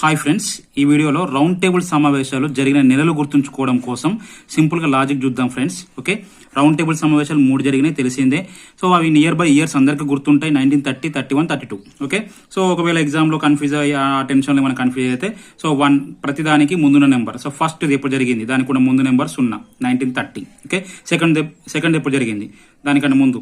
Hi friends ఈ వీడియోలో round table సమావేశాలు జరిగిన నెలలు గుర్తుంచుకోవడం కోసం సింపుల్గా లాజిక్ చూద్దాం ఫ్రెండ్స్ ఓకే రౌండ్ టేబుల్ సమావేశాలు మూడు జరిగినాయి తెలిసిందే. సో అవి నియర్ బై ఇయర్స్ అందరికీ గుర్తుంటాయి nineteen thirty thirty one thirty two okay so ఒకవేళ ఎగ్జామ్లో కన్ఫ్యూజ్ అయ్యి ఆ టెన్షన్లో మనం కన్ఫ్యూజ్ అయితే సో వన్ ప్రతిదానికి ముందున్న నెంబర్ సో ఫస్ట్ ఎప్పుడు జరిగింది? దానికి కూడా ముందు నెంబర్ సున్నా nineteen thirty okay second second ఎప్పుడు జరిగింది? దానికన్నా ముందు.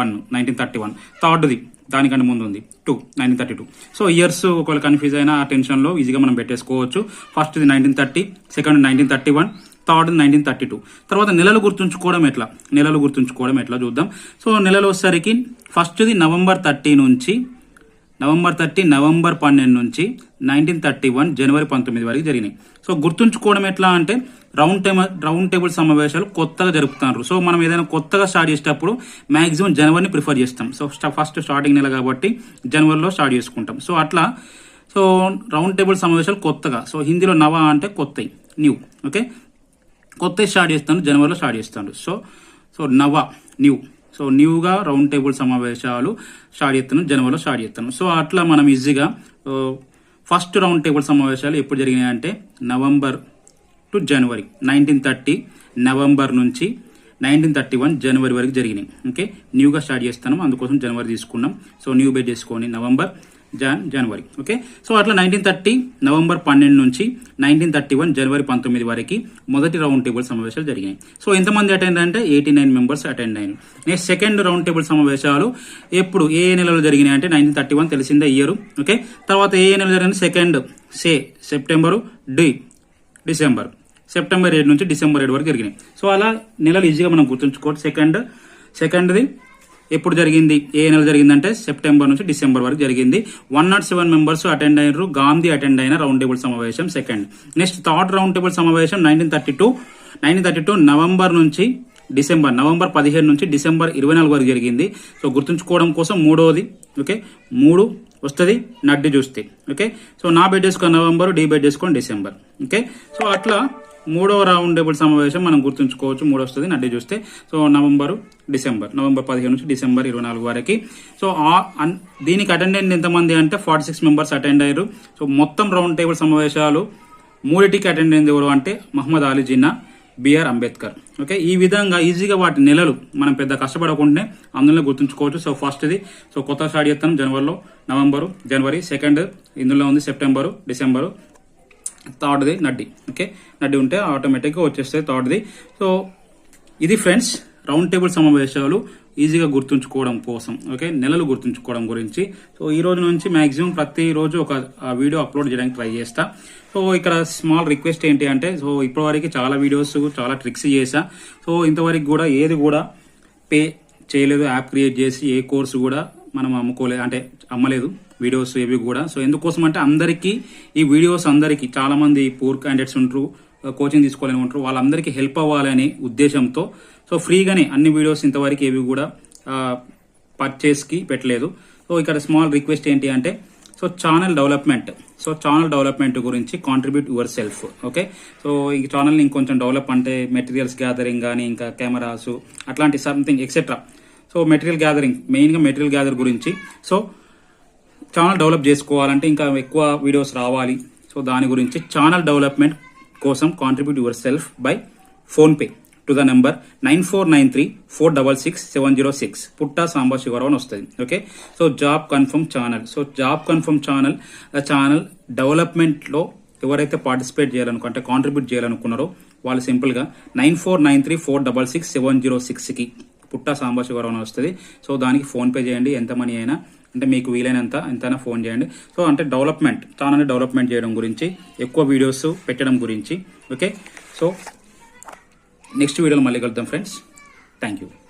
వన్ నైన్టీన్ థర్టీ వన్ థర్డ్ది దానికంటే ముందు ఉంది two nineteen thirty two so years ఒకవేళ కన్ఫ్యూజ్ అయినా ఆ టెన్షన్లో ఈజీగా మనం పెట్టేసుకోవచ్చు. ఫస్ట్ది nineteen thirty second nineteen thirty one third nineteen thirty two తర్వాత నెలలు గుర్తుంచుకోవడం ఎట్లా? నెలలు గుర్తుంచుకోవడం ఎట్లా చూద్దాం. సో నెలలు వచ్చేసరికి ఫస్ట్ది నవంబర్ థర్టీ నుంచి నవంబర్ థర్టీ నవంబర్ పన్నెండు నుంచి నైన్టీన్ థర్టీ వన్ జనవరి పంతొమ్మిది వరకు జరిగినాయి. సో గుర్తుంచుకోవడం ఎట్లా అంటే రౌండ్ టేబుల్ రౌండ్ టేబుల్ సమావేశాలు కొత్తగా జరుపుతున్నారు సో మనం ఏదైనా కొత్తగా స్టార్ట్ చేసేటప్పుడు మాక్సిమం జనవరిని ప్రిఫర్ చేస్తాం. సో ఫస్ట్ స్టార్టింగ్ నెల కాబట్టి జనవరిలో స్టార్ట్ చేసుకుంటాం. సో అట్లా సో రౌండ్ టేబుల్ సమావేశాలు కొత్తగా. సో హిందీలో నవ అంటే కొత్త న్యూ ఓకే? కొత్త స్టార్ట్ చేస్తాను జనవరిలో స్టార్ట్ చేస్తాను సో సో నవ న్యూ. సో న్యూగా రౌండ్ టేబుల్ సమావేశాలు స్టార్ట్ చేస్తాను జనవరిలో స్టార్ట్ చేస్తాను. సో అట్లా మనం ఈజీగా ఫస్ట్ రౌండ్ టేబుల్ సమావేశాలు ఎప్పుడు జరిగినాయి అంటే November to January. Nineteen thirty November నుంచి నైన్టీన్ థర్టీ వన్ జనవరి వరకు జరిగినాయి. ఓకే? న్యూగా స్టార్ట్ చేస్తాను అందుకోసం జనవరి తీసుకున్నాం. సో న్యూ బే చేసుకొని November Jan January. Okay? So అట్లా నైన్టీన్ థర్టీ నవంబర్ పన్నెండు నుంచి నైన్టీన్ థర్టీ వన్ జనవరి పంతొమ్మిది వరకు మొదటి రౌండ్ టేబుల్ సమావేశాలు జరిగినాయి. సో ఎంతమంది అటెండ్ అంటే ఎయిటీ నైన్ మెంబర్స్ అటెండ్ అయినాయి. నెక్స్ట్ సెకండ్ రౌండ్ టేబుల్ సమావేశాలు ఎప్పుడు ఏ నెలలో జరిగినాయి అంటే నైన్టీన్ థర్టీ వన్ తెలిసిందే ఇయర్. ఓకే? తర్వాత ఏ నెల జరిగిన సెకండ్ సే సెప్టెంబరు డి డిసెంబర్. సెప్టెంబర్ ఏడు నుంచి డిసెంబర్ ఏడు వరకు జరిగినాయి. సో అలా నెలలు ఈజీగా మనం గుర్తుంచుకోవచ్చు. సెకండ్ సెకండ్ది ఎప్పుడు జరిగింది? ఏ నెల జరిగిందంటే సెప్టెంబర్ నుంచి డిసెంబర్ వరకు జరిగింది. One nought seven members attend అయ్యారు గాంధీ అటెండ్ అయిన రౌండ్ టేబుల్ సమావేశం second. Next third round table సమావేశం nineteen thirty two. Nineteen thirty two November నుంచి డిసెంబర్ నవంబర్ పదిహేను నుంచి డిసెంబర్ ఇరవై నాలుగు వరకు జరిగింది. సో గుర్తుంచుకోవడం కోసం మూడవది ఓకే? మూడు వస్తుంది నడ్డి చూస్తే ఓకే? సో నా బెడ్ చేసుకొని నవంబర్ డీ బెడ్ చేసుకొని డిసెంబర్ ఓకే? సో అట్లా మూడవ రౌండ్ టేబుల్ సమావేశం మనం గుర్తుంచుకోవచ్చు. మూడు వస్తుంది నడ్డి చూస్తే. So November December. నవంబర్ పదిహేను నుంచి డిసెంబర్ ఇరవై నాలుగు వరకు. సో ఆ అన్- దీనికి అటెండెంట్ ఎంతమంది అంటే ఫార్టీ సిక్స్ మెంబర్స్ అటెండ్ అయ్యారు. సో మొత్తం రౌండ్ టేబుల్ సమావేశాలు మూడిటికి అటెండ్ అయింది ఎవరు అంటే మహమ్మద్ అలీ జిన్నా బిఆర్ అంబేద్కర్. ఓకే? ఈ విధంగా ఈజీగా వాటి నెలలు మనం పెద్ద కష్టపడకుండానే అందులో గుర్తుంచుకోవచ్చు. సో ఫస్ట్ది సో కొత్త స్టార్ట్ చేస్తాం జనవరిలో. నవంబరు జనవరి. సెకండ్ ఇందులో ఉంది సెప్టెంబరు డిసెంబరు. థర్డ్ది నడ్డి ఓకే? నడ్డి ఉంటే ఆటోమేటిక్గా వచ్చేస్తాయి థర్డ్ది. సో ఇది ఫ్రెండ్స్ రౌండ్ టేబుల్ సమావేశాలు ఈజీగా గుర్తుంచుకోవడం కోసం ఓకే? నెలలు గుర్తుంచుకోవడం గురించి. సో ఈ రోజు నుంచి మాక్సిమం ప్రతి రోజు ఒక వీడియో అప్లోడ్ చేయడానికి ట్రై చేస్తా. సో ఇక్కడ స్మాల్ రిక్వెస్ట్ ఏంటి అంటే సో ఇప్పటివరకు చాలా వీడియోస్ చాలా ట్రిక్స్ చేసా సో ఇంతవరకు కూడా ఏది కూడా పే చేయలేదు యాప్ క్రియేట్ చేసి ఏ కోర్సు కూడా మనం అమ్ముకోలేదు అంటే అమ్మలేదు వీడియోస్ ఏవి కూడా. సో ఎందుకోసం అంటే అందరికీ ఈ వీడియోస్ అందరికీ చాలామంది పూర్ క్యాండిడేట్స్ ఉంటారు కోచింగ్ తీసుకోవాలని ఉంటారు వాళ్ళందరికీ హెల్ప్ అవ్వాలనే ఉద్దేశంతో సో ఫ్రీగానే అన్ని వీడియోస్ ఇంతవరకు ఏవి కూడా పర్చేస్కి పెట్టలేదు. సో ఇక్కడ స్మాల్ రిక్వెస్ట్ ఏంటి అంటే so channel development so channel development గురించి contribute yourself okay so ఈ ఛానల్ని ఇంకొంచెం డెవలప్ అంటే మెటీరియల్స్ గ్యాదరింగ్ కానీ ఇంకా కెమెరాస్ అట్లాంటి something etcetera so material gathering మెయిన్గా మెటీరియల్ గ్యాదర్ గురించి. సో ఛానల్ డెవలప్ చేసుకోవాలంటే ఇంకా ఎక్కువ వీడియోస్ రావాలి. సో దాని గురించి ఛానల్ డెవలప్మెంట్ కోసం contribute yourself by PhonePe to the number nine four nine three four double six seven zero six Putta Samba Sivarao అని వస్తుంది. Okay so job confirm channel so job confirm channel channel డెవలప్మెంట్లో ఎవరైతే participate చేయాలనుకో అంటే contribute చేయాలనుకున్నారో వాళ్ళు సింపుల్గా nine four nine three four double six seven zero సిక్స్కి పుట్టా సాంబా అని వస్తుంది. సో దానికి ఫోన్పే చేయండి ఎంత మనీ అయినా. అంటే మీకు వీలైనంత ఎంతైనా ఫోన్ చేయండి. సో అంటే డెవలప్మెంట్ తానని డెవలప్మెంట్ చేయడం గురించి ఎక్కువ వీడియోస్ పెట్టడం గురించి. ఓకే? సో నెక్స్ట్ వీడియోలో మళ్ళీ కలుద్దాం ఫ్రెండ్స్. Thank you